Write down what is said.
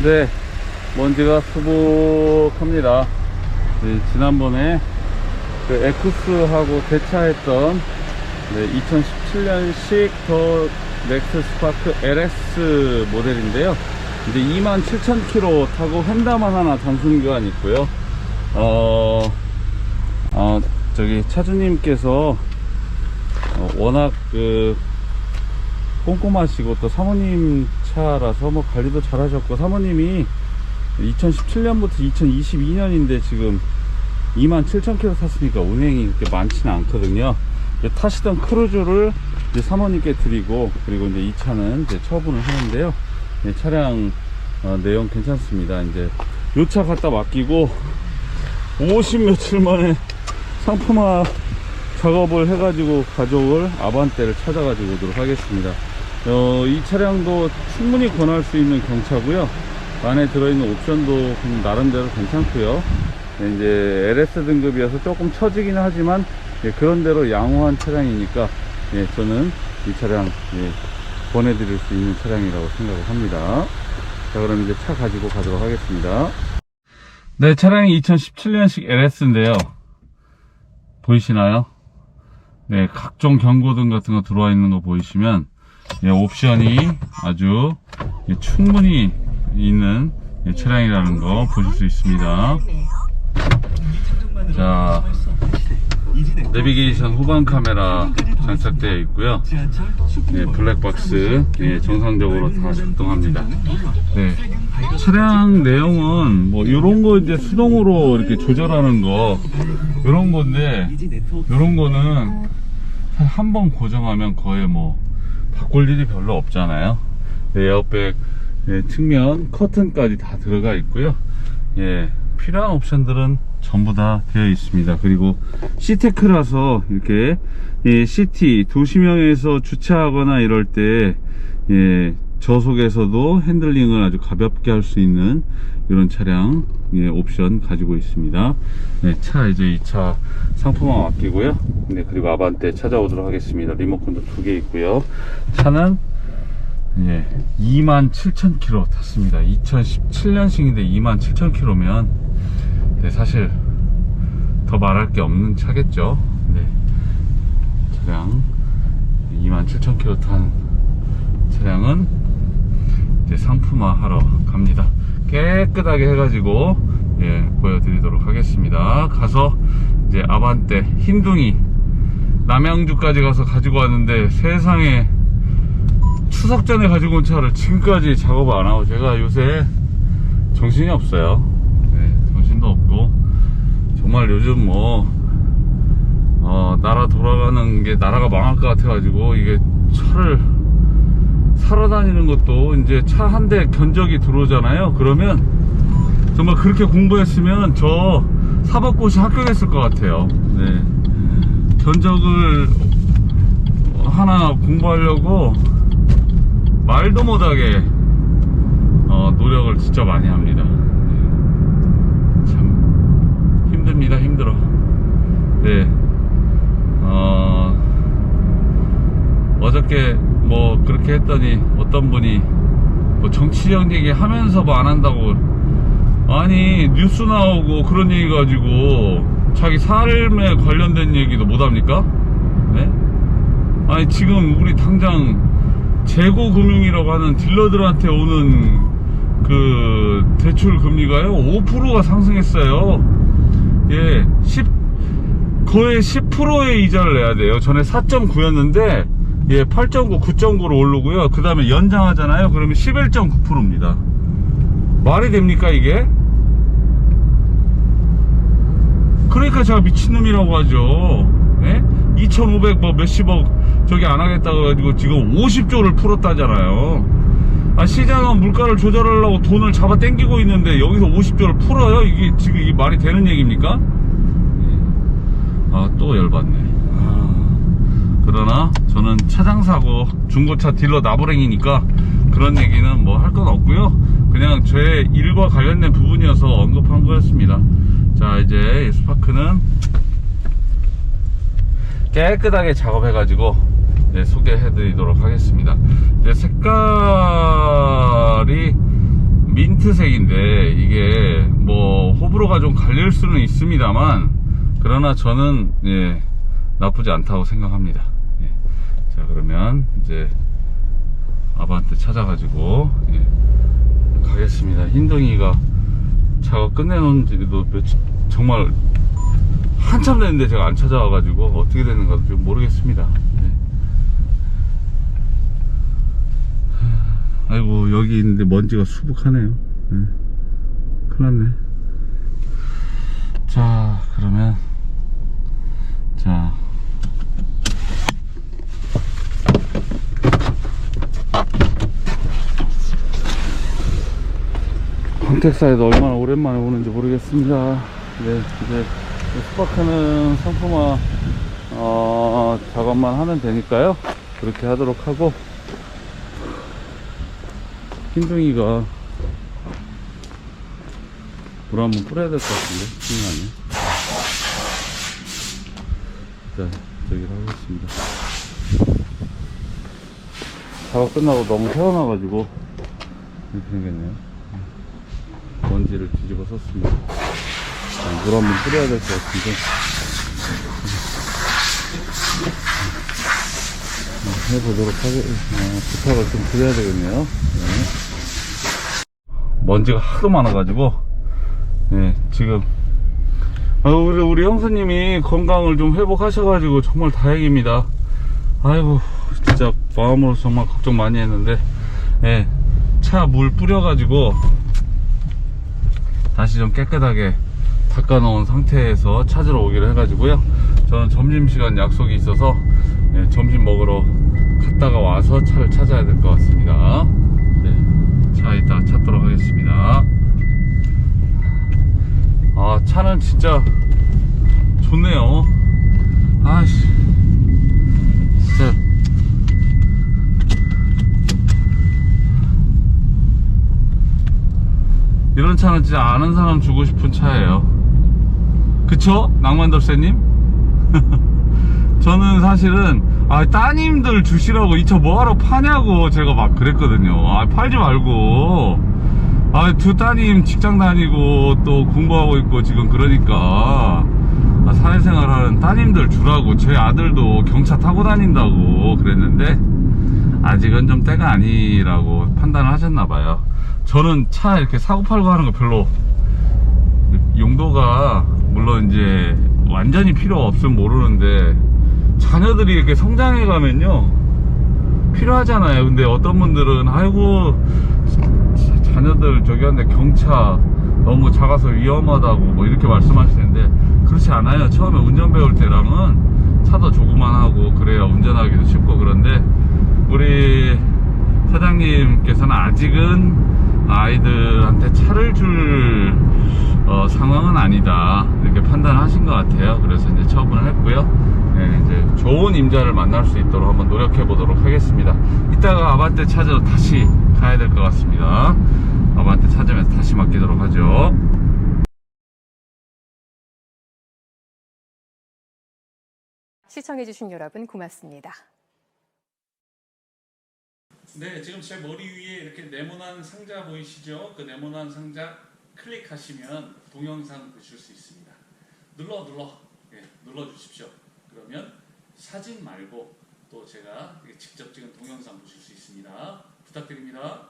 네, 먼지가 수북합니다. 네, 지난번에 그 에쿠스하고 대차했던 네, 2017년식 더 넥스 스파크 LS 모델인데요. 이제 27,000km 타고 휀다만 하나 단순 교환 있고요. 어, 어, 저기 차주님께서 어, 워낙 그 꼼꼼하시고 또 사모님 차라서 뭐 관리도 잘 하셨고 사모님이 2017년부터 2022년인데 지금 27,000km 탔으니까 운행이 그렇게 많지는 않거든요. 타시던 크루즈를 이제 사모님께 드리고 그리고 이제 이 차는 이제 처분을 하는데요. 네, 차량 어, 내용 괜찮습니다. 이제 요 차 갖다 맡기고 50 며칠 만에 상품화 작업을 해가지고 가져올 아반떼를 찾아가지고 오도록 하겠습니다. 어, 이 차량도 충분히 권할 수 있는 경차고요. 안에 들어있는 옵션도 좀 나름대로 괜찮고요. 네, 이제 LS 등급이어서 조금 처지긴 하지만 예, 그런대로 양호한 차량이니까 예, 저는 이 차량 예, 보내드릴 수 있는 차량이라고 생각을 합니다. 자 그럼 이제 차 가지고 가도록 하겠습니다. 네 차량이 2017년식 LS인데요. 보이시나요? 네, 각종 경고등 같은 거 들어와 있는 거 보이시면 예, 옵션이 아주 예, 충분히 있는 예, 차량이라는 거 보실 수 있습니다. 자, 내비게이션 후방 카메라 장착되어 있고요. 네, 블랙박스 예, 정상적으로 다 작동합니다. 네, 차량 내용은 뭐 이런 거 이제 수동으로 이렇게 조절하는 거 이런 건데 이런 거는 한 번 고정하면 거의 뭐 바꿀 일이 별로 없잖아요. 네, 에어백 예, 측면 커튼까지 다 들어가 있고요. 예, 필요한 옵션들은 전부 다 되어 있습니다. 그리고 C테크라서 이렇게 예, CT 도시명에서 주차하거나 이럴 때 예, 저속에서도 핸들링을 아주 가볍게 할 수 있는 이런 차량 예, 옵션 가지고 있습니다. 네, 차 이제 이 차 상품화 맡기고요. 네, 그리고 아반떼 찾아오도록 하겠습니다. 리모컨도 두 개 있고요. 차는 예, 27,000km 탔습니다. 2017년식인데 27,000km면 네, 사실 더 말할 게 없는 차겠죠. 네, 차량 27,000km 탄 차량은 이제 상품화 하러 갑니다. 깨끗하게 해가지고 예, 보여드리도록 하겠습니다. 가서 이제 아반떼 흰둥이 남양주까지 가서 가지고 왔는데 세상에 추석 전에 가지고 온 차를 지금까지 작업을 안 하고 제가 요새 정신이 없어요. 네, 정신도 없고 정말 요즘 뭐 어, 나라 돌아가는 게 나라가 망할 것 같아 가지고 이게 차를 사러 다니는 것도 이제 차 한 대 견적이 들어오잖아요. 그러면 정말 그렇게 공부했으면 저 사법고시 합격했을 것 같아요. 네. 견적을 하나 공부하려고 말도 못하게 어, 노력을 진짜 많이 합니다. 네. 참 힘듭니다. 힘들어. 네. 어, 어저께 뭐 그렇게 했더니 어떤 분이 뭐 정치적 얘기 하면서 뭐 안 한다고 아니 뉴스 나오고 그런 얘기 가지고 자기 삶에 관련된 얘기도 못 합니까? 네? 아니 지금 우리 당장 재고 금융이라고 하는 딜러들한테 오는 그 대출 금리가요 5%가 상승했어요. 예, 10 거의 10%의 이자를 내야 돼요. 전에 4.9였는데 예, 8.9, 9.9로 오르고요. 그 다음에 연장하잖아요. 그러면 11.9%입니다. 말이 됩니까 이게? 그러니까 제가 미친놈이라고 하죠. 예? 2,500 뭐 몇십억 저기 안 하겠다고 해가지고 지금 50조를 풀었다잖아요. 아, 시장은 물가를 조절하려고 돈을 잡아 당기고 있는데 여기서 50조를 풀어요? 이게 지금 이게 말이 되는 얘기입니까? 예. 아, 또 열받네. 아, 그러나 저는 차장사고 중고차 딜러 나부랭이니까 그런 얘기는 뭐 할 건 없고요. 그냥 제 일과 관련된 부분이어서 언급한 거였습니다. 자, 이제 이 스파크는 깨끗하게 작업해 가지고 네, 소개해 드리도록 하겠습니다. 네, 색깔이 민트색인데 이게 뭐 호불호가 좀 갈릴 수는 있습니다만 그러나 저는 예, 나쁘지 않다고 생각합니다. 예. 자 그러면 이제 아반떼 찾아가지고 예, 가겠습니다. 흰둥이가 차가 끝내놓은 지도 며칠 정말 한참 됐는데 제가 안 찾아와가지고 어떻게 되는가 좀 모르겠습니다. 네. 아이고 여기 있는데 먼지가 수북하네요. 네. 큰일 났네. 자 그러면 광택사에도 얼마나 오랜만에 오는지 모르겠습니다. 네, 이제 스파크는 상품화 어, 작업만 하면 되니까요. 그렇게 하도록 하고 흰둥이가 물 한번 뿌려야 될 것 같은데 시간이 일단 저기를 하겠습니다. 작업 끝나고 너무 세워놔가지고 이렇게 생겼네요. 먼지를 뒤집어 썼습니다. 자, 물 한번 뿌려야 될 것 같은데. 어, 해보도록 하겠, 어, 부탁을 좀 드려야 되겠네요. 네. 먼지가 하도 많아가지고, 네, 지금, 아, 우리, 우리 형수님이 건강을 좀 회복하셔가지고 정말 다행입니다. 아이고, 진짜 마음으로 정말 걱정 많이 했는데, 예, 차 물 뿌려가지고, 다시 좀 깨끗하게 닦아 놓은 상태에서 찾으러 오기로 해가지고요. 저는 점심시간 약속이 있어서 예, 점심 먹으러 갔다가 와서 차를 찾아야 될 것 같습니다. 네, 차 이따 찾도록 하겠습니다. 아, 차는 진짜 좋네요. 아씨. 이런 차는 진짜 아는 사람 주고 싶은 차예요. 그쵸? 낭만돌쇠님? 저는 사실은, 아, 따님들 주시라고 이 차 뭐하러 파냐고 제가 막 그랬거든요. 아, 팔지 말고. 아, 두 따님 직장 다니고 또 공부하고 있고 지금 그러니까. 아, 사회생활 하는 따님들 주라고 제 아들도 경차 타고 다닌다고 그랬는데, 아직은 좀 때가 아니라고 판단을 하셨나 봐요. 저는 차 이렇게 사고 팔고 하는 거 별로 용도가 물론 이제 완전히 필요 없으면 모르는데 자녀들이 이렇게 성장해 가면요 필요하잖아요. 근데 어떤 분들은 아이고 자- 자녀들 저기 한데 경차 너무 작아서 위험하다고 뭐 이렇게 말씀하시는데 그렇지 않아요. 처음에 운전 배울 때랑은 차도 조그만하고 그래야 운전하기도 쉽고 그런데 우리 사장님께서는 아직은 아이들한테 차를 줄 어, 상황은 아니다 이렇게 판단하신 것 같아요. 그래서 이제 처분을 했고요. 네, 이제 좋은 임자를 만날 수 있도록 한번 노력해 보도록 하겠습니다. 이따가 아반떼 찾으러 다시 가야 될 것 같습니다. 아반떼 찾으면서 다시 맡기도록 하죠. 시청해주신 여러분 고맙습니다. 네, 지금 제 머리 위에 이렇게 네모난 상자 보이시죠? 그 네모난 상자 클릭하시면 동영상 보실 수 있습니다. 눌러 눌러 예, 눌러 주십시오. 그러면 사진 말고 또 제가 직접 찍은 동영상 보실 수 있습니다. 부탁드립니다.